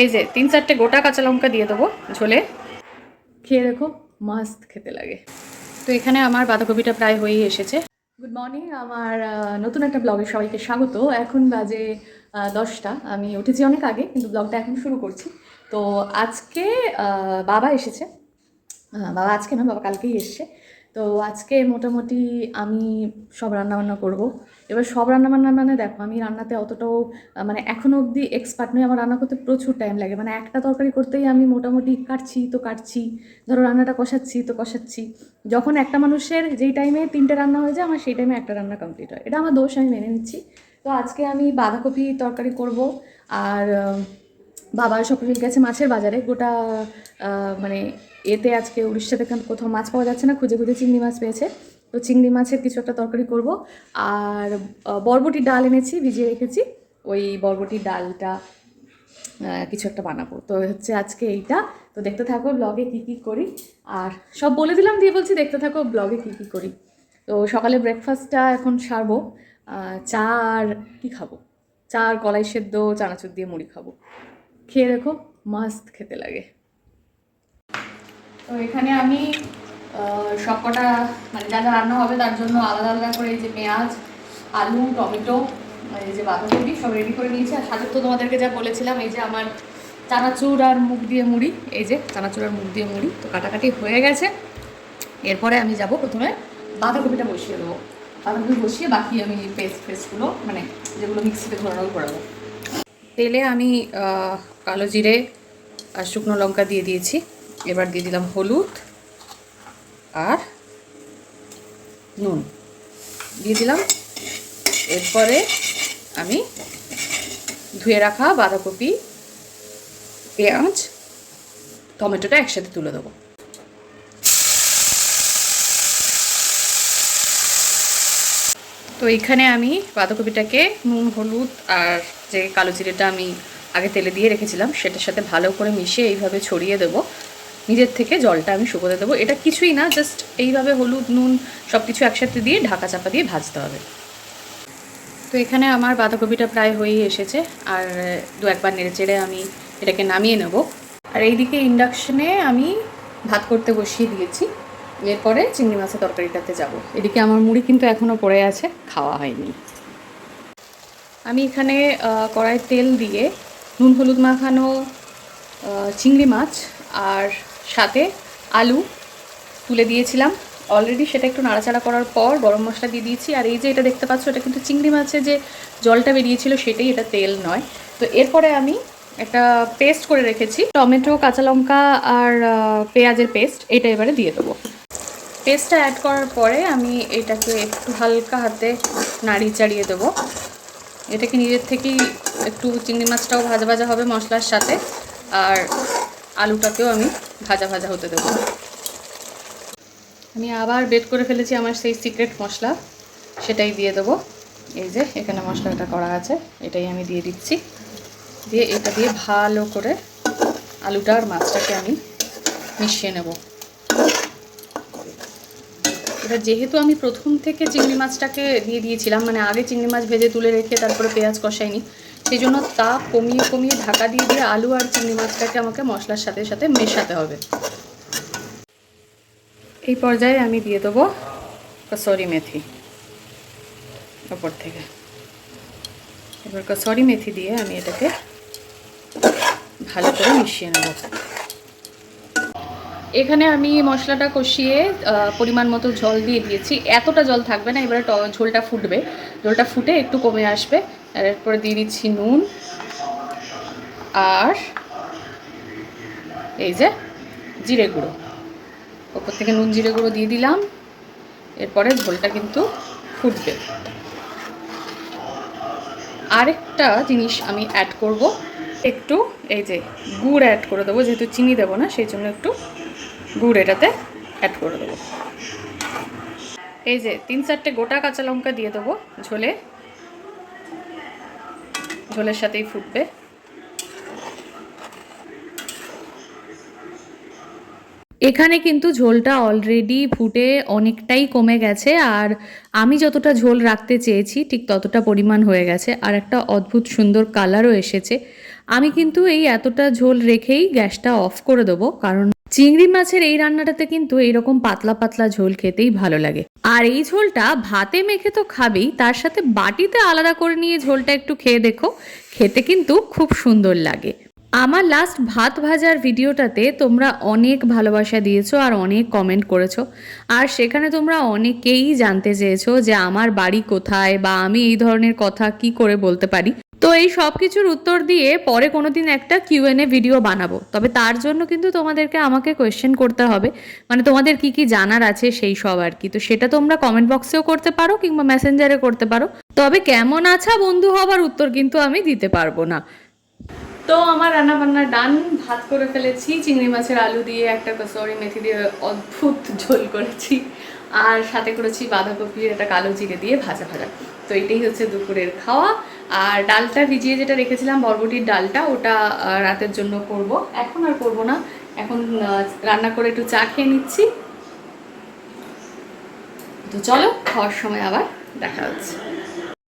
এই যে তিন চারটে গোটা কাঁচা লঙ্কা দিয়ে দেবো ঝোলে। খেয়ে দেখো, মাস্ত খেতে লাগে। তো এখানে আমার বাঁধাকপিটা প্রায় হয়েই এসেছে। গুড মর্নিং আমার নতুন একটা ব্লগে সবাইকে স্বাগত। এখন বাজে দশটা। আমি উঠেছি অনেক আগে, কিন্তু ব্লগটা এখন শুরু করছি। তো আজকে বাবা এসেছে। বাবা আজকে না, বাবা কালকেই এসছে। তো আজকে মোটামুটি আমি সব রান্নাবান্না করব। এবার সব রান্নাবান্না মানে দেখো, আমি রান্নাতে অতটাও মানে এখনও অবধি এক্সপার্ট নই। আমার রান্না করতে প্রচুর টাইম লাগে। মানে একটা তরকারি করতেই আমি মোটামুটি কাটছি তো কাটছি। ধরো রান্নাটা কষাচ্ছি তো কষাচ্ছি। যখন একটা মানুষের যেই টাইমে তিনটে রান্না হয়ে যায়, আমার সেই টাইমে একটা রান্না কমপ্লিট হয়। এটা আমার দোষ, আমি মেনে নিচ্ছি। তো আজকে আমি বাঁধাকপি তরকারি করব। আর বাবা সকালে গেছে মাছের বাজারে। গোটা মানে এতে আজকে উড়িষ্যা থেকে কোথাও মাছ পাওয়া যাচ্ছে না, খুঁজে খুঁজে চিংড়ি মাছ পেয়েছে। তো চিংড়ি মাছের কিছু একটা তরকারি করব। আর বরবটির ডাল এনেছি, ভিজিয়ে রেখেছি। ওই বরবটির ডালটা কিছু একটা বানাবো। তো হচ্ছে আজকে এইটা। তো দেখতে থাকো ব্লগে কী কী করি। আর সব বলে দিলাম, দিয়ে বলছি দেখতে থাকো ব্লগে কী কী করি। তো সকালে ব্রেকফাস্টটা এখন সারবো। চা আর কী খাব? চা আর কলাই সেদ্ধ, চানাচুর দিয়ে মুড়ি খাব। খেয়ে দেখো, মাস্ত খেতে লাগে। তো এখানে আমি সবকটা মানে যা রান্না হবে তার জন্য আলাদা আলাদা করে এই যে পেঁয়াজ, আলু, টমেটো এই যে বাঁধাকপি সব রেডি করে নিয়েছি। আর সাথে তো তোমাদেরকে যা বলেছিলাম, এই যে আমার চানাচুর আর মুগ দিয়ে মুড়ি, এই যে চানাচুর আর মুখ দিয়ে মুড়ি, তো কাটাকাটি হয়ে গেছে। এরপরে আমি যাব প্রথমে বাঁধাকপিটা বসিয়ে দেবো। বাঁধাকপি বসিয়ে বাকি আমি পেস্ট ফেস্টগুলো মানে যেগুলো মিক্সিতে ঘোরানো ঘোরাবো তেলে আমি কালো জিরে আর শুকনো লঙ্কা দিয়ে দিয়েছি। এবার দিয়ে দিলাম হলুদ আর নুন। দিয়ে দিলাম। এরপরে আমি ধুয়ে রাখা বাঁধাকপি, পেঁয়াজ, টমেটোটা একসাথে তুলে দেবো। তো এখানে আমি বাঁধাকপিটাকে নুন, হলুদ আর যে কালো জিরেটা আমি আগে তেলে দিয়ে রেখেছিলাম, সেটার সাথে ভালো করে মিশিয়ে এইভাবে ছড়িয়ে দেবো। নিজের থেকে জলটা আমি শুকোতে দেবো। এটা কিছুই না জাস্ট এইভাবে হলুদ, নুন সব কিছু একসাথে দিয়ে ঢাকা চাপা দিয়ে ভাজতে হবে। তো এখানে আমার বাঁধাকপিটা প্রায় হয়েই এসেছে আর দু একবার নেড়ে চেড়ে আমি এটাকে নামিয়ে নেব। আর এইদিকে ইন্ডাকশনে আমি ভাত করতে বসিয়ে দিয়েছি। এরপরে চিংড়ি মাছের তরকারিটাতে যাব। এদিকে আমার মুড়ি কিন্তু এখনও পড়ে আছে খাওয়া হয়নি। আমি এখানে আহ, কড়াইয়ে তেল দিয়ে নুন হলুদ মাখানো চিংড়ি মাছ আর সাথে আলু তুলে দিয়েছিলাম। অলরেডি সেটা একটু নাড়াচাড়া করার পর গরম মশলা দিয়ে দিয়েছি। আর এই যে এটা দেখতে পাচ্ছ এটা কিন্তু চিংড়ি মাছে যে জলটা বেরিয়েছিল সেটাই এটা তেল নয়। তো এরপরে আমি একটা পেস্ট করে রেখেছি। টমেটো কাঁচা লঙ্কা আর পেঁয়াজের পেস্ট এটা এবারে দিয়ে দেবো। পেস্টটা অ্যাড করার পরে আমি এটাকে একটু হালকা হাতে নাড়িয়ে চাড়িয়ে দেবো। এটাকে নিজের থেকেই একটু চিংড়ি মাছটাও ভাজা ভাজা হবে মশলার সাথে, আর আলুটাকেও আমি ভাজা ভাজা হতে দেবো। আমি আবার বেড করে ফেলেছি আমার সেই সিক্রেট মশলা, সেটাই দিয়ে দেবো। এই যে, এখানে মশলাটা করা আছে, এটাই আমি দিয়ে দিচ্ছি। দিয়ে এটা দিয়ে ভালো করে আলুটা আর মাছটাকে আমি মিশিয়ে নেব। এবার যেহেতু আমি প্রথম থেকে চিংড়ি মাছটাকে দিয়ে দিয়েছিলাম মানে আগে চিংড়ি মাছ ভেজে তুলে রেখে তারপরে পেঁয়াজ কষাইনি সেই জন্য তা কমিয়ে কমিয়ে ঢাকা দিয়ে দিয়ে আলু আর চিংড়ি মাছটাকে আমাকে মশলার সাথে সাথে মেশাতে হবে। এই পর্যায়ে আমি দিয়ে দেবো কসরি মেথি ওপর থেকে। এবার কসরি মেথি দিয়ে আমি এটাকে ভালো করে মিশিয়ে নেব। এখানে আমি মশলাটা কষিয়ে পরিমাণ মতো জল দিয়ে দিয়েছি। এতটা জল থাকবে না, এবারে ঝোলটা ফুটবে। ঝোলটা ফুটে একটু কমে আসবে। আর এরপরে দিয়ে দিচ্ছি নুন আর এই যে জিরে গুঁড়ো। ওপর থেকে নুন, জিরে গুঁড়ো দিয়ে দিলাম। এরপরে ঝোলটা কিন্তু ফুটবে। আরেকটা জিনিস আমি অ্যাড করব। একটু এই যে গুড় অ্যাড করে দেবো, যেহেতু চিনি দেবো না, সেই জন্য একটু গুড় এটাতে অ্যাড করে দেবো। এই যে তিন চারটে গোটা কাঁচা লঙ্কা দিয়ে দেবো ঝোলে। ঝোলের সাথেই ফুটবে। এখানে কিন্তু ঝোলটা অলরেডি ফুটে অনেকটাই কমে গেছে আর আমি যতটা ঝোল রাখতে চেয়েছি ঠিক ততটা পরিমাণ হয়ে গেছে আর একটা অদ্ভুত সুন্দর কালারও এসেছে। আমি কিন্তু এই এতটা ঝোল রেখেই গ্যাসটা অফ করে দেবো কারণ চিংড়ি মাছের এই রান্নাটাতে কিন্তু এইরকম পাতলা পাতলা ঝোল খেতেই ভালো লাগে। আর এই ঝোলটা ভাতে মেখে তো খাবেই, তার সাথে বাটিতে আলাদা করে নিয়ে ঝোলটা একটু খেয়ে দেখো, খেতে কিন্তু খুব সুন্দর লাগে। আমার লাস্ট ভাত ভাজার ভিডিওটাতে তোমরা অনেক ভালোবাসা দিয়েছ আর অনেক কমেন্ট করেছ। আর সেখানে তোমরা অনেকেই জানতে চেয়েছো যে আমার বাড়ি কোথায় বা আমি এই ধরনের কথা কি করে বলতে পারি। তো এই সব কিছুর উত্তর দিয়ে পরে কোনোদিন একটা কিউএনএ ভিডিও বানাবো। তবে তার জন্য কিন্তু তোমাদেরকে আমাকে কোয়েশ্চেন করতে হবে। মানে তোমাদের কি কি জানার আছে সেই সব আর কি। তো সেটা তোমরা কমেন্ট বক্সেও করতে পারো কিংবা মেসেঞ্জারে করতে পারো। তবে কেমন আছা বন্ধু হবার উত্তর কিন্তু আমি দিতে পারব না। তো আমার রান্না বান্না ডান, ভাত করে ফেলেছি, চিংড়ি মাছের আলু দিয়ে একটা কসরি মেথি দিয়ে অদ্ভুত ঝোল করেছি। আর সাথে করেছি বাঁধাকপির একটা কালো জিরে দিয়ে ভাজা ভাজা। তো এটাই হচ্ছে দুপুরের খাওয়া। আর ডালটা ভিজিয়ে যেটা রেখেছিলাম, বরবটির ডালটা, ওটা রাতের জন্য করব। এখন আর করব না। এখন রান্না করে একটু চা খেয়ে নিচ্ছি। তো চলো, খাওয়ার সময় আবার দেখা হচ্ছে।